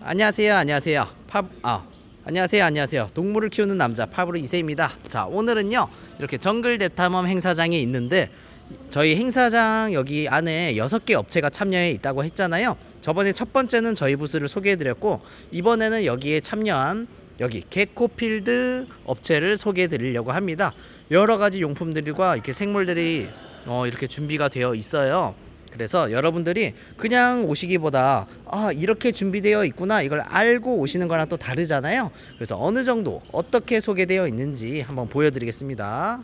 안녕하세요, 안녕하세요. 팝, 아, 안녕하세요, 안녕하세요. 동물을 키우는 남자 파브로 이세입니다. 자, 오늘은요 이렇게 정글 대탐험 행사장에 있는데 저희 행사장 여기 안에 여섯 개 업체가 참여해 있다고 했잖아요. 저번에 첫 번째는 저희 부스를 소개해 드렸고 이번에는 여기에 참여한 여기 개코필드 업체를 소개해 드리려고 합니다. 여러 가지 용품들과 이렇게 생물들이 어, 이렇게 준비가 되어 있어요. 그래서 여러분들이 그냥 오시기보다 아 이렇게 준비되어 있구나 이걸 알고 오시는 거랑 또 다르잖아요. 그래서 어느 정도 어떻게 소개되어 있는지 한번 보여드리겠습니다.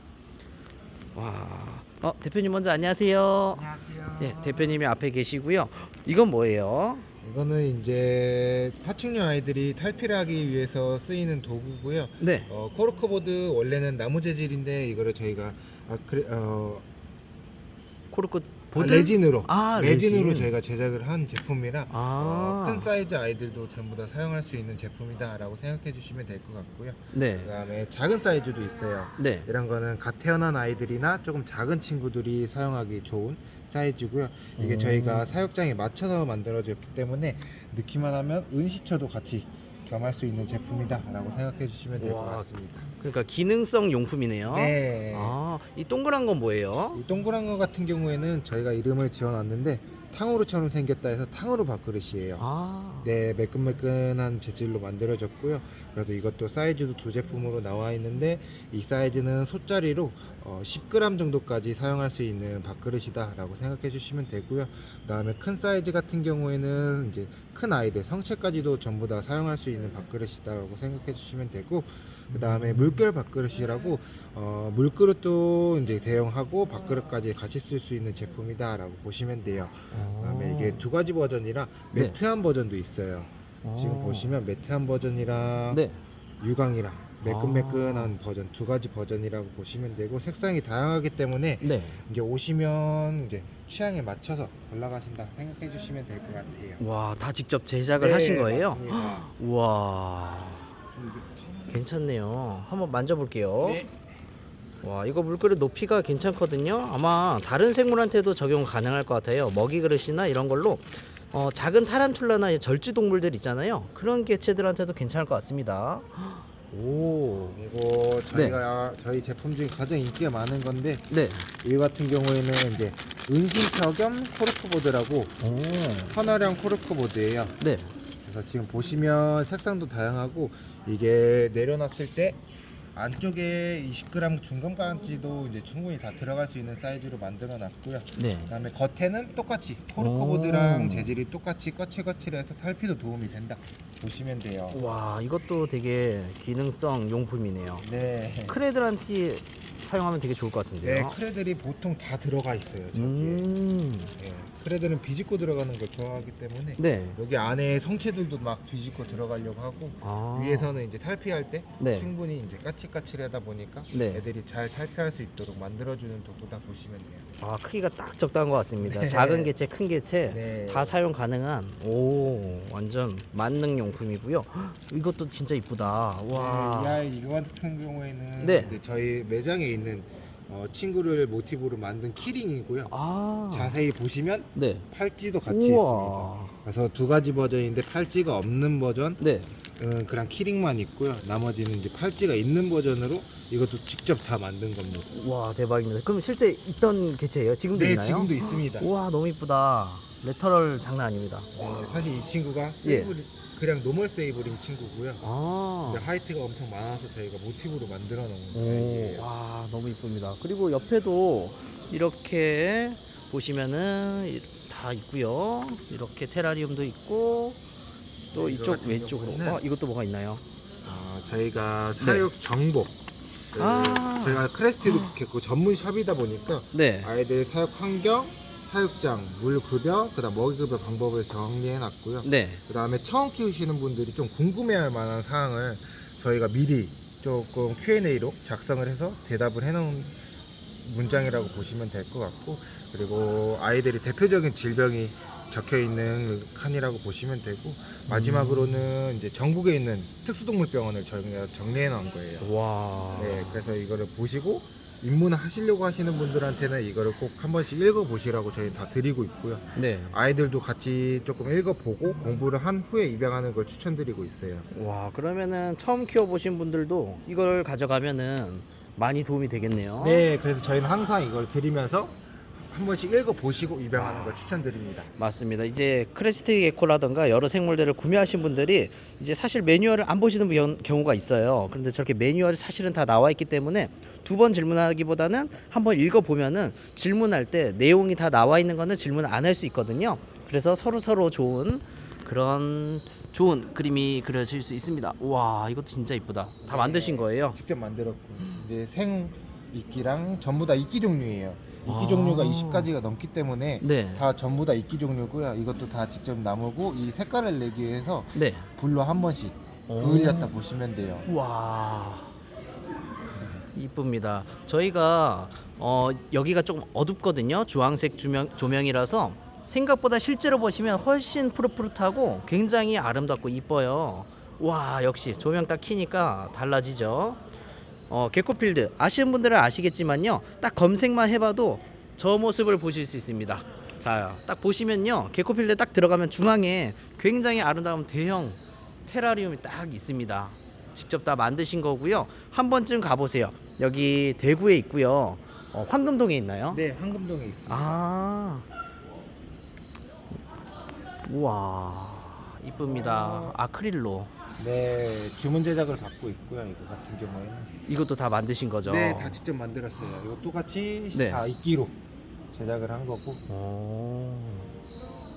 와, 어 대표님 먼저 안녕하세요. 안녕하세요. 예, 대표님이 앞에 계시고요. 이건 뭐예요? 이거는 이제 파충류 아이들이 탈피를 하기 위해서 쓰이는 도구고요. 네. 어, 코르크보드 원래는 나무 재질인데 이거를 저희가 아, 그래, 어, 코르크 아, 보드 레진으로 아, 레진으로 레진. 저희가 제작을 한 제품이라 아. 어, 큰 사이즈 아이들도 전부 다 사용할 수 있는 제품이다라고 생각해 주시면 될 것 같고요. 네. 그다음에 작은 사이즈도 있어요. 네. 이런 거는 갓 태어난 아이들이나 조금 작은 친구들이 사용하기 좋은 사이즈고요. 이게 오. 저희가 사육장에 맞춰서 만들어졌기 때문에 넣기만 하면 은시처도 같이 겸할 수 있는 제품이다라고 생각해 주시면 될 것 와. 같습니다. 그러니까 기능성 용품이네요. 네. 아, 이 동그란 건 뭐예요? 이 동그란 거 같은 경우에는 저희가 이름을 지어놨는데 탕후루처럼 생겼다 해서 탕후루 밥그릇이에요. 아. 네, 매끈매끈한 재질로 만들어졌고요. 그래도 이것도 사이즈도 두 제품으로 나와 있는데 이 사이즈는 솥자리로 어, 10g 정도까지 사용할 수 있는 밥그릇이다라고 생각해 주시면 되고요. 그다음에 큰 사이즈 같은 경우에는 이제 큰 아이들 성체까지도 전부 다 사용할 수 있는 밥그릇이다라고 생각해 주시면 되고 그다음에 물결 밥그릇이라고 어, 물그릇도 이제 대용하고 밥그릇까지 같이 쓸 수 있는 제품이다라고 보시면 돼요. 그다음에 이게 두 가지 버전이라 어. 네. 매트한 버전도 있어요. 지금 어. 보시면 매트한 버전이랑 네. 유광이랑 매끈매끈한 아. 버전 두 가지 버전이라고 보시면 되고 색상이 다양하기 때문에 네. 이제 오시면 이제 취향에 맞춰서 올라가신다 생각해 주시면 될 것 같아요. 와, 다 직접 제작을 네, 하신 거예요? 맞습니다. 우와. 좀 이게 턴을- 괜찮네요. 한번 만져볼게요. 네. 와, 이거 물그릇 높이가 괜찮거든요. 아마 다른 생물한테도 적용 가능할 것 같아요. 먹이 그릇이나 이런 걸로 어, 작은 타란툴라나 절지 동물들 있잖아요. 그런 개체들한테도 괜찮을 것 같습니다. 오. 이거 저희가 저희 제품 중에 가장 인기가 많은 건데 네. 이 같은 경우에는 이제 은신처 겸 코르크보드라고 오. 헌화량 코르크보드예요. 네. 그래서 지금 보시면 색상도 다양하고 이게 내려놨을 때 안쪽에 20g 중간까지도 이제 충분히 다 들어갈 수 있는 사이즈로 만들어 놨고요. 네. 그다음에 겉에는 똑같이 코르크보드랑 오. 재질이 똑같이 거칠거칠해서 탈피도 도움이 된다. 보시면 돼요. 와, 이것도 되게 기능성 용품이네요. 네. 크레들한테 사용하면 되게 좋을 것 같은데요. 네, 크레들이 보통 다 들어가 있어요. 저기에. 음. 네, 크레들은 비집고 들어가는 걸 좋아하기 때문에 네. 여기 안에 성체들도 막 비집고 들어가려고 하고 아. 위에서는 이제 탈피할 때 네. 충분히 이제 까칠까칠하다 보니까 네. 애들이 잘 탈피할 수 있도록 만들어주는 도구다 보시면 돼요. 아 크기가 딱 적당한 것 같습니다. 네. 작은 개체, 큰 개체 네. 다 사용 가능한 오 완전 만능 용품이고요. 헉, 이것도 진짜 이쁘다. 와. 이 아이 이거 같은 경우에는 네. 이제 저희 매장에 있는 어, 친구를 모티브로 만든 키링이고요. 아. 자세히 보시면 네. 팔찌도 같이 있습니다. 우와. 그래서 두 가지 버전인데 팔찌가 없는 버전, 네. 은 그냥 키링만 있고요. 나머지는 이제 팔찌가 있는 버전으로 이것도 직접 다 만든 겁니다. 와 대박입니다. 그럼 실제 있던 개체예요? 지금도 네, 있나요? 지금도 있습니다. 우와 너무 이쁘다. 레터럴 장난 아닙니다. 네, 사실 이 친구가 예. 세이블 그냥 노멀 세이블인 친구고요. 아. 근데 하이트가 엄청 많아서 저희가 모티브로 만들어 놓은 오, 아이예요. 와 너무 이쁩니다. 그리고 옆에도 이렇게 보시면은 이- 다 있고요. 이렇게 테라리움도 있고 또 네, 이거 이쪽 같은 왼쪽으로 경우에는 어, 이것도 뭐가 있나요? 아, 저희가 사육 정보 그 아. 저희가 크레스티도 있고 전문 샵이다 보니까 네. 아이들 사육 환경, 사육장, 물 급여, 그다음 먹이 급여 방법을 정리해 놨고요. 네. 그다음에 처음 키우시는 분들이 좀 궁금해할 만한 사항을 저희가 미리 조금 Q&A로 작성을 해서 대답을 해놓은 문장이라고 보시면 될 것 같고 그리고 아이들이 대표적인 질병이 적혀 있는 칸이라고 보시면 되고 마지막으로는 이제 전국에 있는 특수동물병원을 저희가 정리해 놓은 거예요. 와. 네, 그래서 이거를 보시고 입문하시려고 하시는 분들한테는 이거를 꼭 한 번씩 읽어보시라고 저희 다 드리고 있고요. 네. 아이들도 같이 조금 읽어보고 공부를 한 후에 입양하는 걸 추천드리고 있어요. 와 그러면은 처음 키워보신 분들도 이걸 가져가면은 많이 도움이 되겠네요. 네, 그래서 저희는 항상 이걸 드리면서 한 번씩 읽어보시고 입양하는 걸 추천드립니다. 맞습니다. 이제 크레스트 게코라던가 여러 생물들을 구매하신 분들이 이제 사실 매뉴얼을 안 보시는 경- 경우가 있어요. 그런데 저렇게 매뉴얼이 사실은 다 나와 있기 때문에 두 번 질문하기보다는 한 번 읽어보면은 질문할 때 내용이 다 나와 있는 거는 질문 안 할 수 있거든요. 그래서 서로 서로 좋은 그런 좋은 그림이 그려질 수 있습니다. 와 이것도 진짜 이쁘다. 다 만드신 거예요? 직접 만들었고 이제 생 이끼랑 전부 다 이끼 종류예요. 이끼 아. 종류가 20가지가 넘기 때문에 네. 다 전부 다 이끼 종류고요. 이것도 다 직접 나무고 이 색깔을 내기 위해서 네. 불로 한 번씩 그을렸다 보시면 돼요. 와 이쁩니다. 저희가 어, 여기가 조금 어둡거든요. 주황색 조명, 조명이라서 생각보다 실제로 보시면 훨씬 푸릇푸릇하고 굉장히 아름답고 이뻐요. 와 역시 조명 딱 키니까 달라지죠. 어, 개코필드 아시는 분들은 아시겠지만요. 딱 검색만 해봐도 저 모습을 보실 수 있습니다. 자, 딱 보시면요. 개코필드 딱 들어가면 중앙에 굉장히 아름다운 대형 테라리움이 딱 있습니다. 직접 다 만드신 거고요. 한 번쯤 가보세요. 여기 대구에 있고요. 어, 황금동에 있나요? 네, 황금동에 있습니다. 아, 우와, 이쁩니다. 아크릴로. 네, 주문 제작을 받고 있고요. 이거 같은 경우에는. 이것도 다 만드신 거죠? 네, 다 직접 만들었어요. 이거 똑같이 네. 다 이끼로 제작을 한 거고. 오.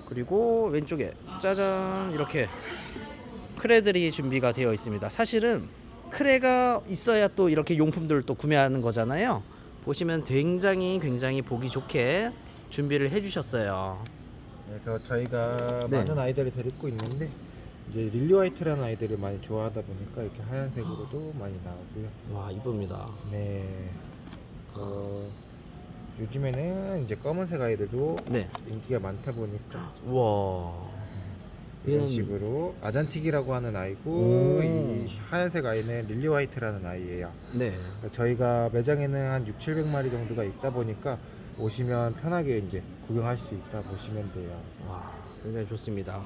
그리고 왼쪽에 짜잔 이렇게 크레들이 준비가 되어 있습니다. 사실은 크레가 있어야 또 이렇게 용품들을 또 구매하는 거잖아요. 보시면 굉장히 굉장히 보기 좋게 준비를 해주셨어요. 그래서 저희가 네. 많은 아이들을 데리고 있는데 이제 릴리 화이트라는 아이들을 많이 좋아하다 보니까 이렇게 하얀색으로도 많이 나오고요. 와 이쁩니다. 네. 어, 요즘에는 이제 검은색 아이들도 네. 인기가 많다 보니까 와. 이런 얘는- 식으로 아잔틱이라고 하는 아이고 오. 이 하얀색 아이는 릴리 화이트라는 아이예요. 네. 그러니까 저희가 매장에는 한 6, 700마리 정도가 있다 보니까 오시면 편하게 이제 구경하실 수 있다 보시면 돼요. 와 굉장히 좋습니다.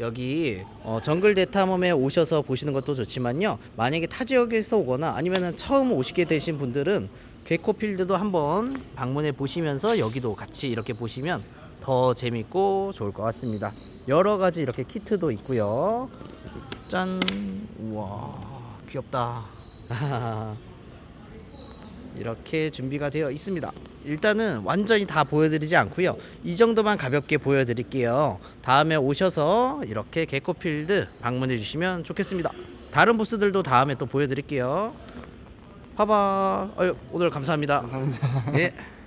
여기 어, 정글 대탐험에 오셔서 보시는 것도 좋지만요. 만약에 타 지역에서 오거나 아니면 처음 오시게 되신 분들은 개코필드도 한번 방문해 보시면서 여기도 같이 이렇게 보시면 더 재밌고 좋을 것 같습니다. 여러 가지 이렇게 키트도 있고요. 짠, 우와 귀엽다. 이렇게 준비가 되어 있습니다. 일단은 완전히 다 보여드리지 않고요. 이 정도만 가볍게 보여드릴게요. 다음에 오셔서 이렇게 개코필드 방문해 주시면 좋겠습니다. 다른 부스들도 다음에 또 보여드릴게요. 봐봐. 어유, 오늘 감사합니다. 감사합니다. 예.